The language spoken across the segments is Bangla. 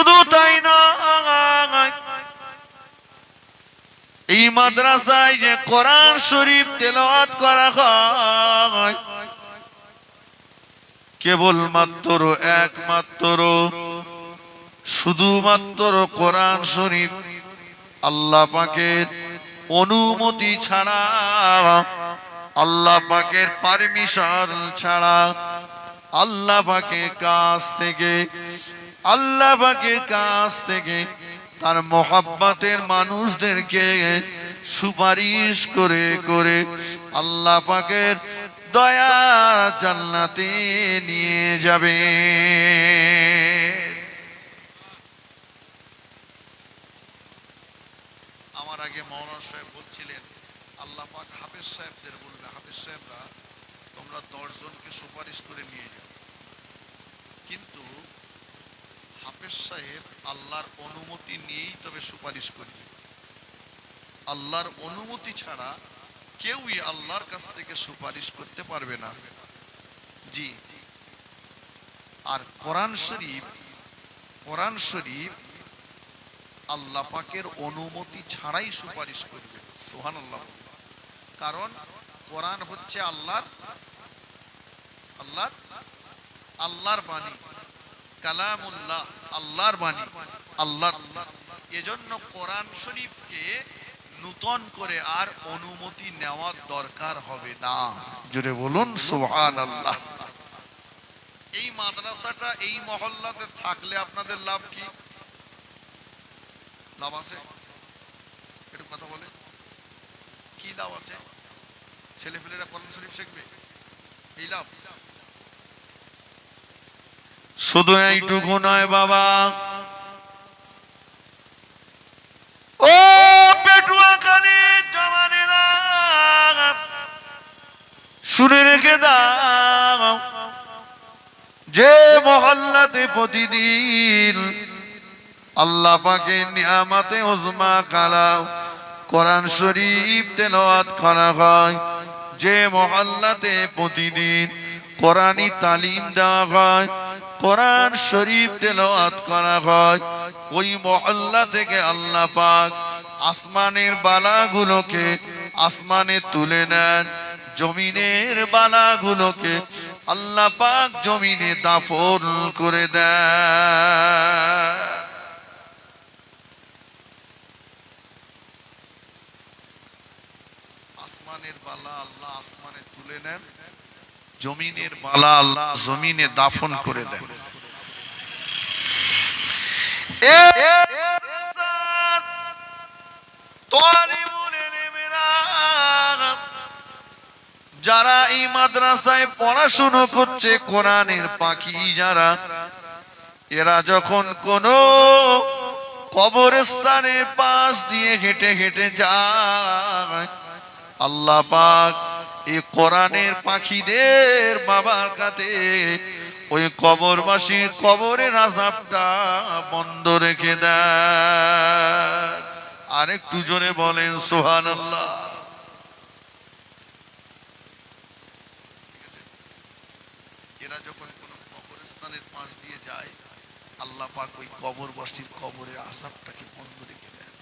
শুধু তাই নয়, এই মাদ্রাসায় যে কোরআন শরীফ তেলাওয়াত করা হয়, কেবলমাত্র একমাত্র, শুধুমাত্র কোরআন শরীফ আল্লাহ পাকের অনুমতি ছাড়া, আল্লাহ পাকের পারমিশন ছাড়া, আল্লাহ পাকের কাছ থেকে আল্লাহ পাকের কাছ থেকে তার মোহাব্বতের মানুষদেরকে সুপারিশ করে করে আল্লাহ পাকের দয়া জান্নাতে নিয়ে যাবে। আমার আগে মৌলানা সাহেব বলছিলেন, আল্লাহ পাক হাফেজ সাহেবদের বলবে হাফেজ সাহেবরা তোমরা দশ জনকে সুপারিশ করে নিয়ে যাও কিন্তু হাফেজ সাহেব আল্লাহর অনুমতি নিয়েই তবে সুপারিশ করবে আল্লাহর অনুমতি ছাড়া কেউই আল্লাহর কাছ থেকে সুপারিশ করতে পারবে না। জি। আর কোরআন শরীফ কোরআন শরীফ আল্লাহ পাকের অনুমতি ছাড়াই সুপারিশ করবে। সোহান আল্লাহ কারণ কোরআন হচ্ছে আল্লাহর আল্লাহর আল্লাহর বাণী। কালামুল্লাহ, আল্লাহর বাণী। আল্লাহর এজন্য কোরআন শরীফকে নূতন করে আর অনুমতি নেওয়ার দরকার হবে না। জুড়ে বলুন সুবহান আল্লাহ এই মাদ্রাসাটা, এই মহল্লাতে থাকলে আপনাদের লাভ কি? লাভ আছে? একটু কথা বলে। কি লাভ আছে? ছেলে পেলেরা কোরআন শরীফ শিখবে? এই লাভ? শুধু এইটুকু নয় বাবা। ও, পেটুয়াখালী জওয়ানেরা, শুনে রেখে দাও। যে মহল্লাতে প্রতিদিন আল্লাহ পাকে নিয়ামাতে ওজমা কালাও কোরআন শরীফ, তেলাওয়াত করা হয়। যে মহল্লাতে প্রতিদিন কোরআনি তালিম দেওয়া হয়। কোরআন শরীফ তেলাওয়াত করা হয়। ওই মহল্লা থেকে আল্লাহ পাক আসমানের বালাগুলোকে আসমানে তুলে নেন। জমিনের বালাগুলোকে আল্লাহ পাক জমিনে দাফন করে দেন। আসমানের বালা আল্লাহ আসমানে তুলে নেন। জমিনের বালা আল্লাহ জমিনে দাফন করে দেন। যারা এই মাদ্রাসায় পড়াশুনো করছে, কোরআনের পাখি যারা, এরা যখন কোন কবরস্থানের পাশ দিয়ে হেঁটে হেঁটে যায়, আল্লাহ পাক এই কোরআনের পাখিদের বাবার কাছে, ওই কবরবাসী কবরের আজাবটা বন্ধ রেখে দেয় আরেকটু জোরে বলেন সোহান আল্লাহ এরা যখন কোনো কবরস্থানের পাশ দিয়ে যায়, আল্লাহ পাক ওই কবরবাসীর কবরের আসাবটাকে বন্ধ রেখে দেন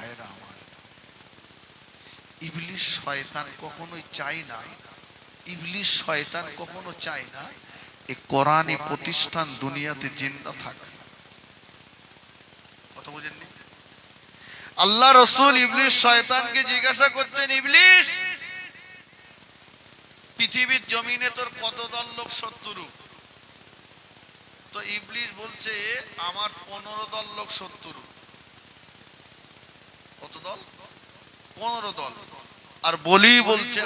ভাইরা আমার ইবলিশ শয়তান কখনোই চায় না ইবলিশ শয়তান কখনো চায় না এই কোরআনী প্রতিষ্ঠান দুনিয়াতে জিন্দা থাকে। আল্লাহ রসুল ইবলিশ শয়তানকে জিজ্ঞাসা করছেন ইবলিশ পৃথিবীর জমিনে তোর কত দল লোক শত্রু? তো ইবলিশ বলছে, আমার পনেরো দল লোক শত্রু। কত দল? পনেরো দল। আর বলি বলছে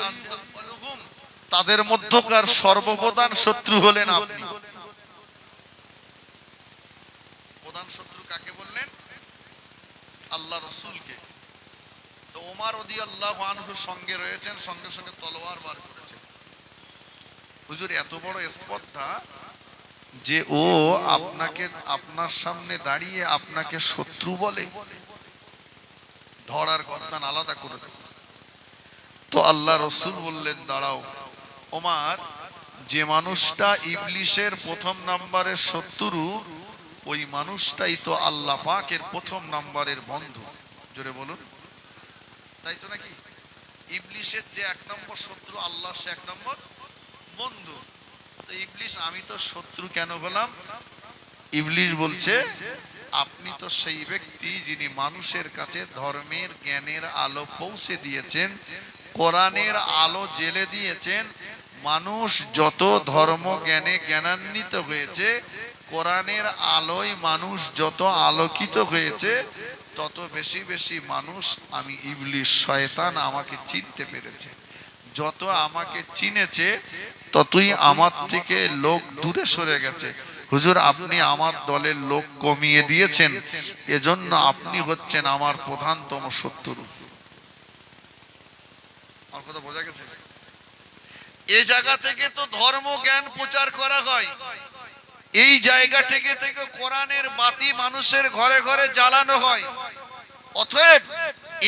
তাদের মধ্যকার সর্বপ্রধান শত্রু হলেন আপনি। প্রধান শত্রু কাকে বললেন? আল্লাহ রসুলকে। তো ওমার ওদি আল্লাহ আনহুর সঙ্গে রয়েছেন, সঙ্গে সঙ্গে তলোয়ার বার করেছেন। হুজুর, এত বড় স্পর্ধা যে ও আপনাকে, আপনার সামনে দাঁড়িয়ে আপনাকে শত্রু বলে বলে। ধরার গর্দান আলাদা করে দেবে। তো আল্লাহ রসুল বললেন, দাঁড়াও। ওমার, যে মানুষটা ইবলিশের প্রথম নাম্বারের শত্রু, ওই মানুষটাই তো আল্লাহ পাকের প্রথম নাম্বারের বন্ধু। জোরে বলুন। তাই তো নাকি? ইবলিশের যে এক নম্বর শত্রু আল্লাহ সে এক নম্বর বন্ধু। তো ইবলিশ, আমি তো শত্রু কেন হলাম? ইবলিশ বলছে আপনি তো সেই ব্যক্তি যিনি মানুষের কাছে ধর্মের জ্ঞানের আলো পৌঁছে দিয়েছেন, কোরআনের আলো জেলে দিয়েছেন, মানুষ যত ধর্ম জ্ঞানে জ্ঞানান্বিত হয়েছে, কোরআনের আলোয় মানুষ যত আলোকিত হয়েছে, তত বেশি বেশি মানুষ আমি ইবলিশ শয়তান আমাকে চিনতে পেরেছে। যত আমাকে চিনেছে, ততই আমার থেকে লোক দূরে সরে গেছে। হুজুর, আপনি আমার দলের লোক কমিয়ে দিয়েছেন, এজন্য আপনি হচ্ছেন আমার প্রধানতম শত্রু। আমার জায়গা থেকে তো ধর্ম জ্ঞান প্রচার করা হয়। এই জায়গা থেকে থেকে কোরআনের বাতি মানুষের ঘরে ঘরে জ্বালানো হয়। অতএব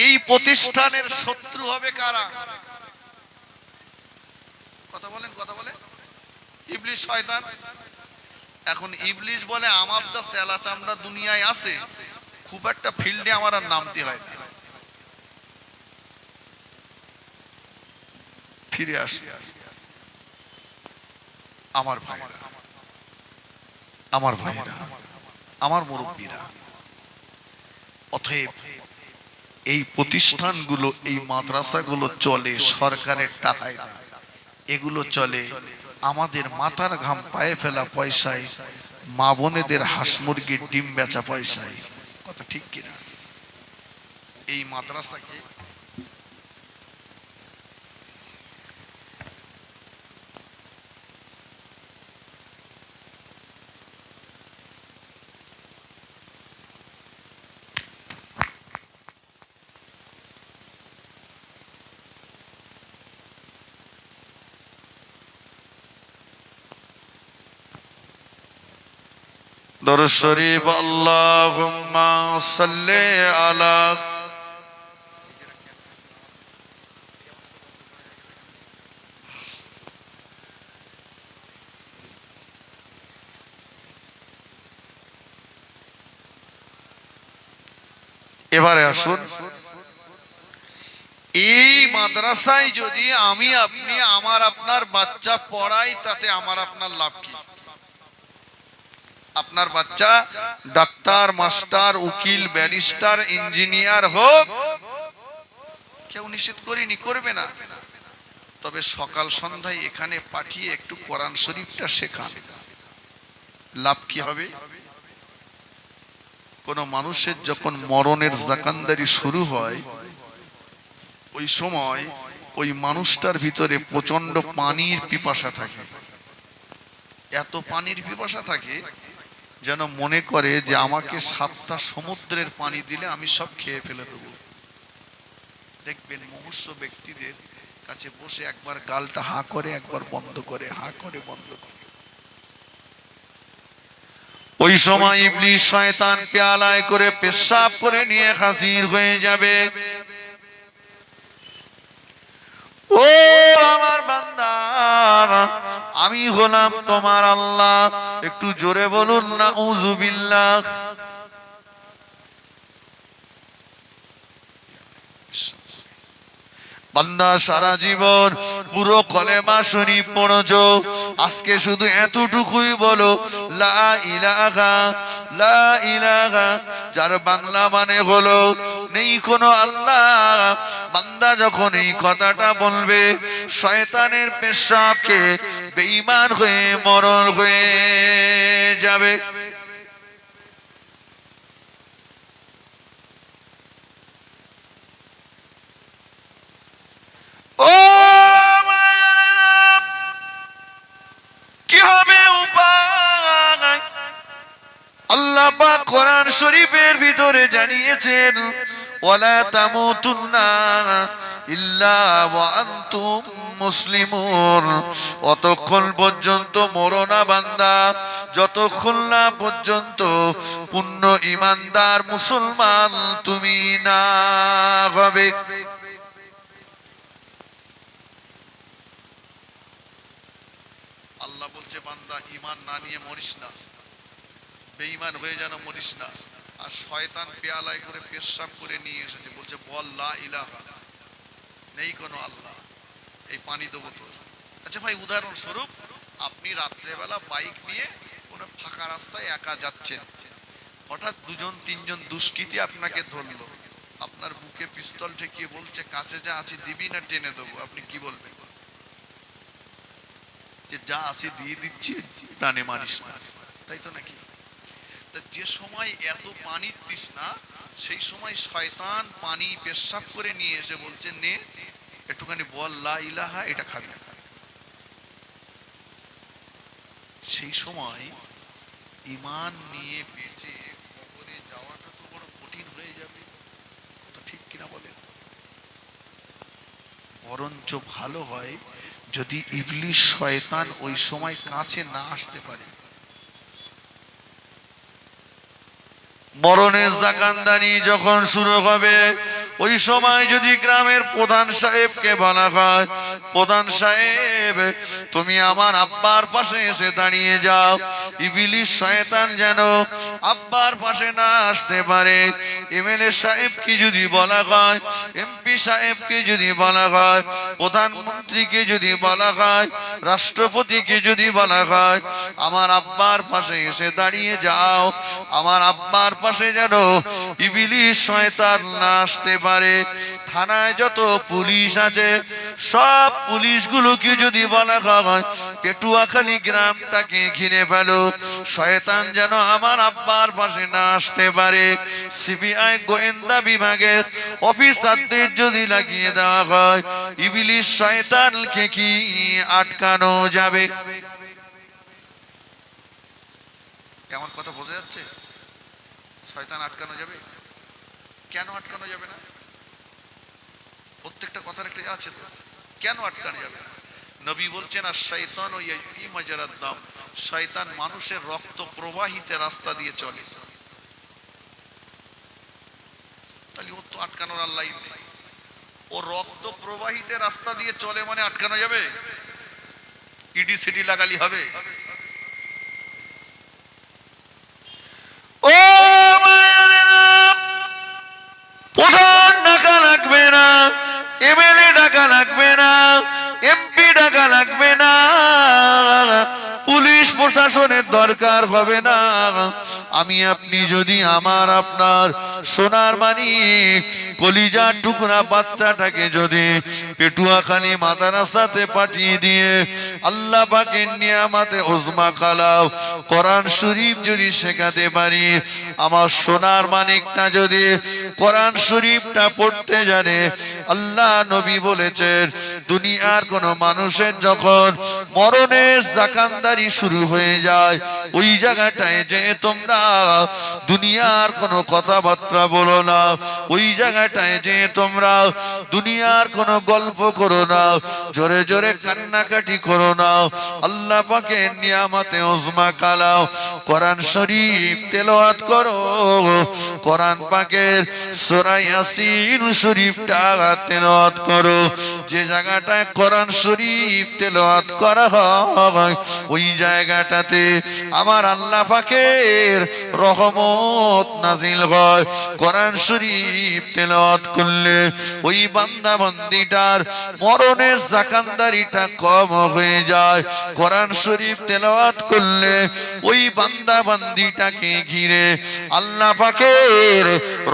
এই প্রতিষ্ঠানের শত্রু হবে কারা? কথা বলেন, কথা বলে ইবলিশ শয়তান। এখন ইবলিশ বলে, আমার যা সেলা চামড়া দুনিয়ায় আছে, খুব একটা ফিল্ডে আমার আর নামতে হয় না। ফিরে আসি। আমার ভাইরা আমার ভাইরা, আমার মুরব্বীরা, অতএব এই প্রতিষ্ঠানগুলো, এই মাদ্রাসাগুলো চলে, সরকারের টাকায় না, এগুলো চলে আমাদের মাথার ঘাম পায়ে ফেলা পয়সায়, মা বোনেদের হাঁস মুরগির ডিম বেচা পয়সায়। কথা ঠিক কিনা? এই মাদ্রাসাকে এবারে আসুন। এই মাদ্রাসায় যদি আমি আপনি আমার আপনার বাচ্চা পড়াই, তাতে আমার আপনার লাভ কি? আপনার বাচ্চা ডাক্তার, মাস্টার, উকিল, ব্যারিস্টার, ইঞ্জিনিয়ার হোক, কেউ নিষেধ করিনি, করবে না। তবে সকাল সন্ধ্যায় এখানে পাঠিয়ে একটু কোরআন শরীফটা শেখান। লাভ কি হবে? কোন মানুষের যখন মরণের জাকানদারি শুরু হয়, ওই সময় ওই মানুষটার ভিতরে প্রচণ্ড পানির পিপাসা থাকে। এত পানির পিপাসা থাকে যেন মনে করে যে আমাকে সাতটা সমুদ্রের পানি দিলে আমি সব খেয়ে ফেলে দেবো। দেখবেন মুমূর্ষ ব্যক্তিদের কাছে বসে একবার গালটা হা করে, একবার বন্ধ করে, হা করে, বন্ধ করে। ওই সময় ইবলিশ শয়তান পেয়ালায় করে পেশাব করে নিয়ে হাজির হয়ে যাবে। ও আমার বান্দা আমি হলাম তোমার আল্লাহ। একটু জোরে বলুন না উজুবিল্লাহ বান্দা, সারা জীবন পুরো কলেমা শরীফ পড়ছ। আজকে শুধু এতটুকুই বলো, লা ইলাহা লা ইলাহা, যার বাংলা মানে হলো নেই কোনো আল্লাহ। বান্দা যখন এই কথাটা বলবে, শয়তানের পেশাবকে বেঈমান হয়ে মরণ হয়ে যাবে। ও শরীফের ভিতরে জানিয়েছেন, ওয়ালা তামুতুন্না পর্যন্ত যতক্ষণ না পর্যন্ত পূর্ণ ইমানদার মুসলমান তুমি না হবে। বান্দা ইমান না নিয়ে মরিস না। বেঈমান হয়ে যেন মরিস না। আর শয়তান পেয়ালায় করে পেশাব করে নিয়ে এসেছে। বলছে, বল লা ইলাহা। নেই কোনো আল্লাহ। এই পানি দেবো তোর। আচ্ছা ভাই, উদাহরণস্বরূপ, আপনি রাত্রেবেলা বাইক নিয়ে কোনো ফাঁকা রাস্তায় একা যাচ্ছেন। হঠাৎ দুজন, তিনজন দুষ্কৃতী আপনাকে ধরলো। আপনার বুকে পিস্তল ঠেকিয়ে বলছে, কাছে যা আছে দিবি না, টেনে দেবো। আপনি কি বলবেন? যে যা আছে দিয়ে দিচ্ছি প্রাণে মারিস না। তাই তো নাকি? যে সময় এত পানির তৃষ্ণা সেই সময় শয়তান পানি পেশাব করে নিয়ে এসে বলছে, নে, একটুখানি বল, লা ইলাহা, এটা খাবি সেই সময় ইমান নিয়ে বেঁচে কবরে যাওয়াটা তো বড় কঠিন হয়ে যাবে। কথা ঠিক কিনা বলেন? বরঞ্চ ভালো হয় যদি ইবলিশ শয়তান ওই সময় কাছে না আসতে পারে। মরণের জাকান্দানি যখন শুরু হবে ওই সময় যদি গ্রামের প্রধান সাহেবকে বলা হয়, প্রধান সাহেব, তুমি আমার আব্বার পাশে এসে দাঁড়িয়ে যাও। ইবিলিশ শয়তান যেন আব্বার পাশে না আসতে পারে। এমএলএ সাহেবকে যদি বলা হয়, এমপি সাহেবকে যদি বলা হয়, প্রধানমন্ত্রীকে যদি বলা হয়, রাষ্ট্রপতিকে যদি বলা হয়, আমার আব্বার পাশে এসে দাঁড়িয়ে যাও। আমার আব্বার পাশে যেন ইবিলিশ শয়তান না আসতে পারে। থানায় যত পুলিশ আছে, সব পুলিশগুলোকে যদি বলা হয়, পেটুয়াখালী গ্রামটাকে ঘিরে ফেলো। শয়তান যেন আমার আব্বার পাশে না আসতে পারে। সিবিআই গোয়েন্দা বিভাগের অফিসারদের যদি লাগিয়ে দেওয়া হয়, ইবিলিশ শয়তানকে কি আটকানো যাবে? কেমন কথা বোঝা যাচ্ছে? শয়তান আটকানো যাবে? কেন আটকানো যাবে না? প্রত্যেকটা কথার একটা আছে তো। কেন আটকানো যাবে না? নবী বলছেন, আর শয়তান ও ইমাজারাত দাম। শয়তান মানুষের রক্ত প্রবাহিত রাস্তা দিয়ে চলে। তাহলে ও তো আটকানোর আল্লাহ নেই। ও রক্ত প্রবাহিত রাস্তা দিয়ে চলে মানে আটকানো যাবে? ইডি সিটি লাগালি হবে? প্রশাসনের দরকার হবে না। আমি আপনি যদি আমার আপনার সোনার মানি, কলিজার টুকরা বাচ্চাটাকে যদি পেটুয়াখালী মাদারাসাতে পাঠিয়ে দিয়ে আল্লাহ পাকের নিয়ামাতে ওজমা কালাও, কোরআন শরীফ যদি শেখাতে পারি, আমার সোনার মানিকটা যদি কোরআন শরীফটা পড়তে জানে, আল্লাহ নবী বলেছেন, দুনিয়ার কোন মানুষের যখন মরণের জাকানদারি শুরু হয়ে যায়, ওই জায়গাটায় যে তোমরা দুনিয়ার কোনো কথাবার্তা বলো না। ওই জায়গাটায় যে তোমরা দুনিয়ার কোনো গল্প করো না, জোরে জোরে কান্নাকাটি করো না। আল্লাহ পাকে নিয়ামতে ওজমা কালাও, কোরআন শরীফ তেলাওয়াত করো। কোরআন পাকের সূরা ইয়াসিন শরীফটা তেলাওয়াত করো। যে জায়গাটায় কোরআন শরীফ তেলাওয়াত করা হয়, ওই জায়গাটাতে আমার আল্লাহ পাকের রহমত নাজিল হয়। কোরআন শরীফ তেলাওয়াত করলে ওই বান্দা বান্দিটার মরণের জাকানদারিটা কম হয়ে যায়। কোরআন শরীফ তেলাওয়াত করলে ওই বান্দা বান্দিটাকে ঘিরে আল্লাহ পাকের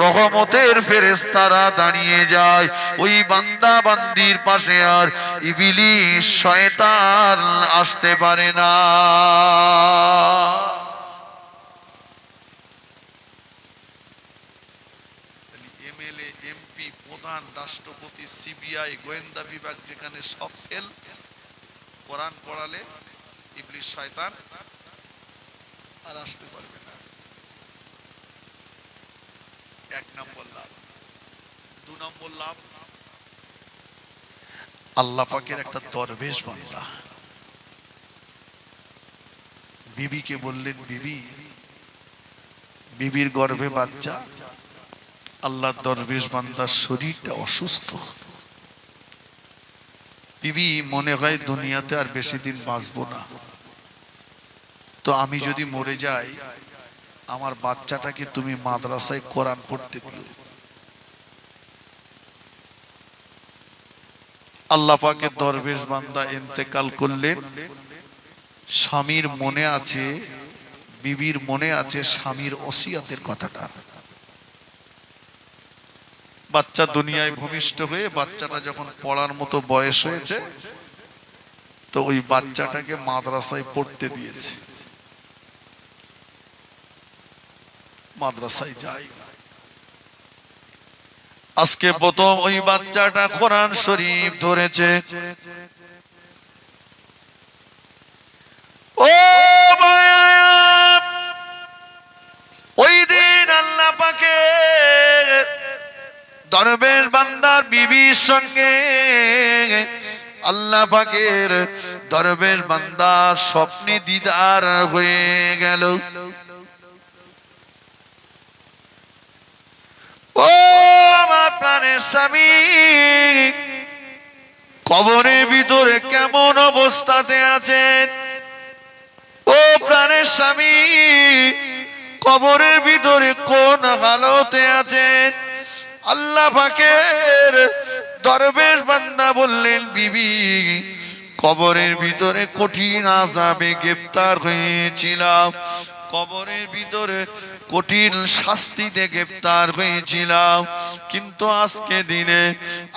রহমতের ফেরেশতারা দাঁড়িয়ে যায়। ওই বান্দা বান্দির পাশে আর ইবিলিশ, শয়তান আসতে পারে না এমএলএ এমপি প্রধান রাষ্ট্রপতি সিবিআই গোয়েন্দা বিভাগ যেখানে সব ফেল কোরআন পড়ালে ইবলিশ শয়তান আর আসতে পারবে না। এক নম্বর লাভ। দু নম্বর লাভ, আল্লাহ পাকের একটা দরবেশ বান্দা। বিবিকে বললেন, বিবি, বিবির গর্ভে বাচ্চা? আল্লাহ দরবেশ বান্দার শরীরটা অসুস্থ। বিবি, মনে হয় দুনিয়াতে আর বেশি দিন বাঁচবো না। তো আমি যদি মরে যাই, আমার বাচ্চাটাকে তুমি মাদ্রাসায় কোরআন পড়তে দিও। আল্লাহ পাকের দরবেশ বান্দা ইন্তেকাল করলেন। স্বামীর মনে আছে, বিবির মনে আছে স্বামীর ওসিয়াতের কথাটা। বাচ্চা দুনিয়ায় ভূমিষ্ঠ হয়ে বাচ্চাটা যখন পড়ার মতো বয়স হয়েছে, তো ওই বাচ্চাটাকে মাদ্রাসায় পড়তে দিয়েছে। মাদ্রাসায় যাই আজকে প্রথম ওই বাচ্চাটা কোরআন শরীফ ধরেছে। ও দরবেশ বান্দার বিবির সঙ্গে আল্লাহ পাকের দরবেশ বান্দার স্বপ্নে দিদার হয়ে গেল। ও আমার প্রাণের স্বামী, কবরের ভিতরে কেমন অবস্থাতে আছেন? ও প্রাণের স্বামী, কবরের ভিতরে কোন হালতে আছেন? আল্লাহ দরবেশ বান্দা বললেন বিবি কবরের ভিতরে কঠিন আজাবে গ্রেপ্তার হয়েছিলাম। কবরের ভিতরে কঠিন শাস্তিতে গ্রেপ্তার হয়েছিলাম। কিন্তু আজকে দিনে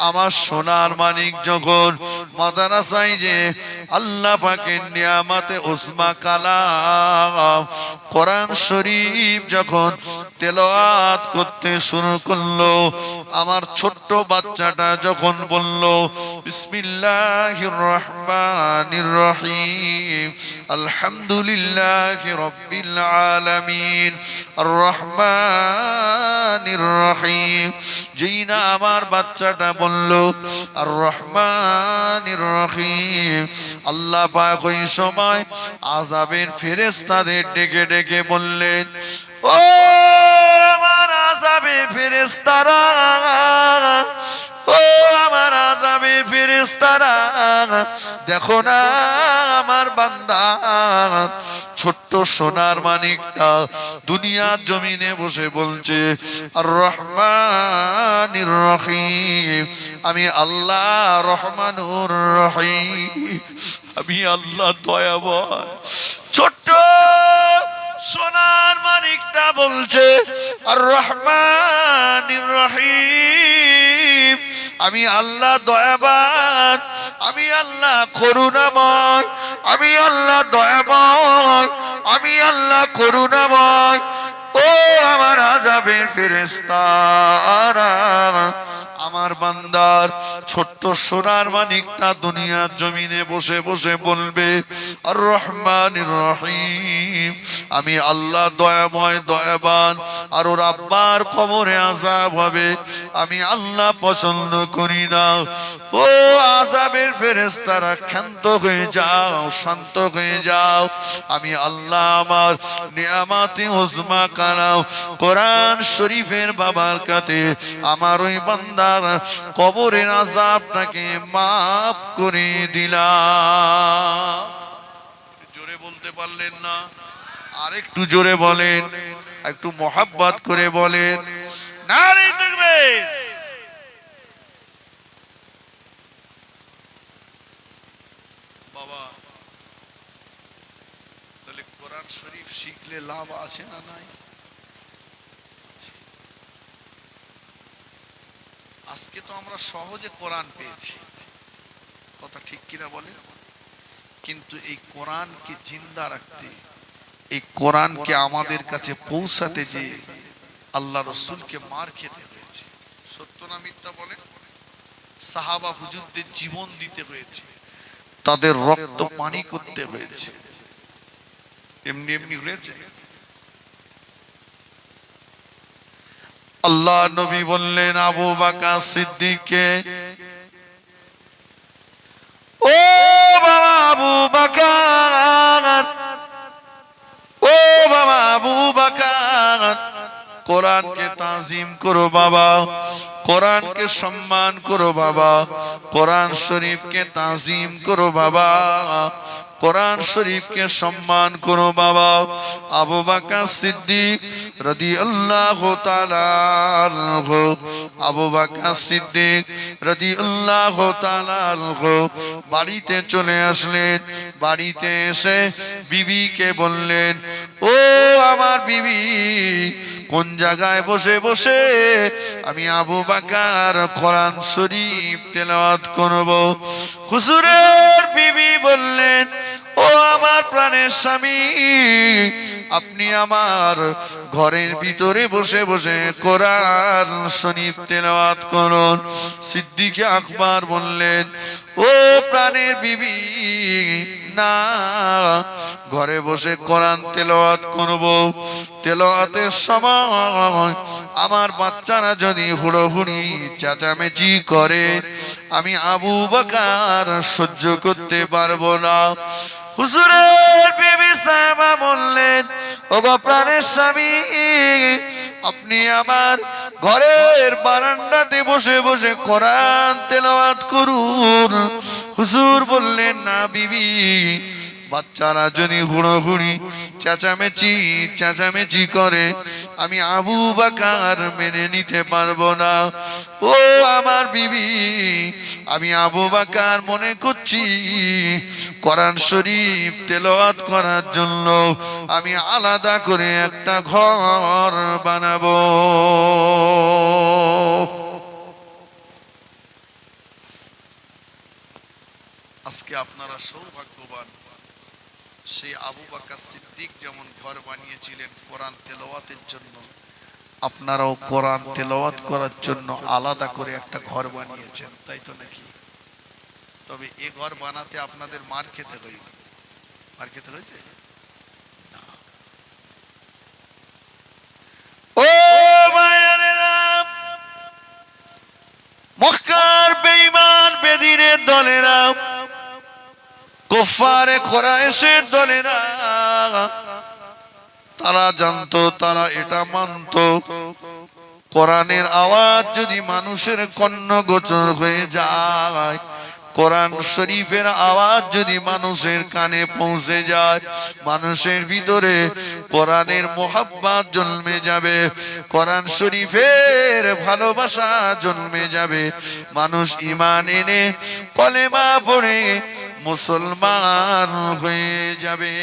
আমার সোনার মানিক যখন মাদারাসাই যে আল্লাহ পাকের নিয়ামাতে ওসমা কালাম কোরআন শরীফ যখন তেলাওয়াত করতে শুরু করল, আমার ছোট্ট বাচ্চাটা যখন বলল, বিসমিল্লাহির রহমানির রহিম, আলহামদুলিল্লাহ রব্বিল আলামিন। আর রহমানির রহিম যেই না আমার বাচ্চাটা বলল আর রহমান রহিম। আল্লাহ পাক ওই সময় আজাবের ফেরেস্তাদের ডেকে ডেকে বললেন, ও আমার আজাবে ফেরেস্তারা ও আমার আজাবে ফেরেস্তারা দেখো না আমার বান্দা, ছোট্ট সোনার মানিকটা দুনিয়ার জমিনে বসে বলছে আর রহমানির রহিম। আমি আল্লাহ রহমানুর রহিম। আমি আল্লাহ দয়াবর ছোট্ট সোনার মানিকটা বলছে, আর রহমানির রহিম। আমি আল্লাহ দয়াবান। আমি আল্লাহ করুণাময়। আমি আল্লাহ দয়াময়। আমি আল্লাহ করুণাময়। ও আমার আজাবের ফেরেস্তারা আমার বান্দার ছোট্ট সোনার মানিকটা দুনিয়ার জমিনে বসে বসে বলবে আর রহমান রহিম। আমি আল্লাহ দয়াময়, দয়াবান, আর ওর আব্বার কবরে আজাব হবে। আমি আল্লাহ পছন্দ করি না। ও আজাবের ফেরেস্তারা ক্ষান্ত হয়ে যাও, শান্ত হয়ে যাও। আমি আল্লাহ আমার নিয়ামাতে ওজমা কারাও কোরআন শরীফের বাবার কাতে আমার ওই বান্দার কবরের আজাবটাকে মাফ করে দিলাম। জোরে বলতে পারলেন না? আরেকটু জোরে বলেন। একটু মোহাব্বত করে বলেন। না রে বাবা, তাহলে কোরআন শরীফ শিখলে লাভ আছে না নাই? আজকে তো আমরা সহজে কোরআন পেয়েছি। কথা ঠিক কিনা বলেন কিন্তু এই কোরআনকে জিন্দা রাখতে, এই কোরআনকে আমাদের কাছে পৌঁছাতে যে আল্লাহ রসুলকে মার খেতে হয়েছে। সত্য না মিথ্যা বলেন সাহাবা হুজুরদের জীবন দিতে হয়েছে। তাদের রক্ত পানি করতে হয়েছে। এমনি এমনি হয়েছে? আল্লাহ নবী বললেন, আবু বাকা সিদ্দিককে ও বাবা আবু বাকার, ও বাবা আবু বাকার, কোরআনকে তাজিম করো বাবা। কোরআনকে সম্মান করো বাবা। কোরআন শরীফকে তাজিম করো বাবা। কোরআন শরীফকে সম্মান করো বাবা। আবু বাকার সিদ্দিক রদি আল্লাহ আবু বাকার সিদ্দিক রদি আল্লাহ বাড়িতে চলে আসলেন। বাড়িতে এসে বিবিকে বললেন, ও আমার বিবি, কোন জায়গায় বসে বসে আমি আবু বাকার কোরআন শরীফ তেলাওয়াত করব। হুজুরের বিবি বললেন, ও আমার প্রাণের স্বামী, আপনি আমার ঘরের ভিতরে বসে বসে কোরআন শরীফ তেলাওয়াত করুন। সিদ্দিকে আকবর বললেন, ও প্রাণের বিবি না। ঘরে বসে কোরআন তেলাওয়াত করব। তেলাওয়াতের সময় আমার বাচ্চারা যদি হুড়োহুড়ি, চেঁচামেচি করে, আমি আবু বাকার সহ্য করতে পারব না। হুজুরের বিবি সাহেবা বললেন ও গো প্রাণের স্বামী, আপনি আমার ঘরের বারান্দাতে বসে বসে কোরআন তেলাওয়াত করুন। হুজুর বললেন, না বিবি বাচ্চারা যদি হুড়োহুড়ি চেঁচামেচি চেঁচামেচি করে, আমি আবু বাকার মেনে নিতে পারব না। ও আমার বিবি, আমি আবু বাকার মনে করছি, কোরআন শরীফ তেলাওয়াত করার জন্য আমি আলাদা করে একটা ঘর বানাবো। আজকে আপনারা সৌভাগ্যবান সেই আবু বাক্কা সিদ্দিক যেমন ঘর বানিয়েছিলেন কোরআন তেলাওয়াতের জন্য, আপনারাও কোরআন তেলাওয়াত করার জন্য আলাদা করে একটা ঘর বানিয়েছেন, তাই তো নাকি? তবে এ ঘর বানাতে আপনাদের মার খেতে হয়নি মার খেতে হয়েছে? মক্কার বেঈমান বেদিনের দলেরা কুফারে কোরাইশের দলেরা, তারা জানতো, তারা এটা মানতো। কোরআনের আওয়াজ যদি মানুষের কর্ণ গোচর হয়ে যায়, কোরআন শরীফের আওয়াজ যদি মানুষের কানে পৌঁছে যায়, মানুষের ভিতরে কোরআনের মোহাব্বাত জন্মে যাবে, কোরআন শরীফের ভালোবাসা জন্মে যাবে। মানুষ ইমান এনে কলেমা পড়ে মুসলমান হয়ে যাবে।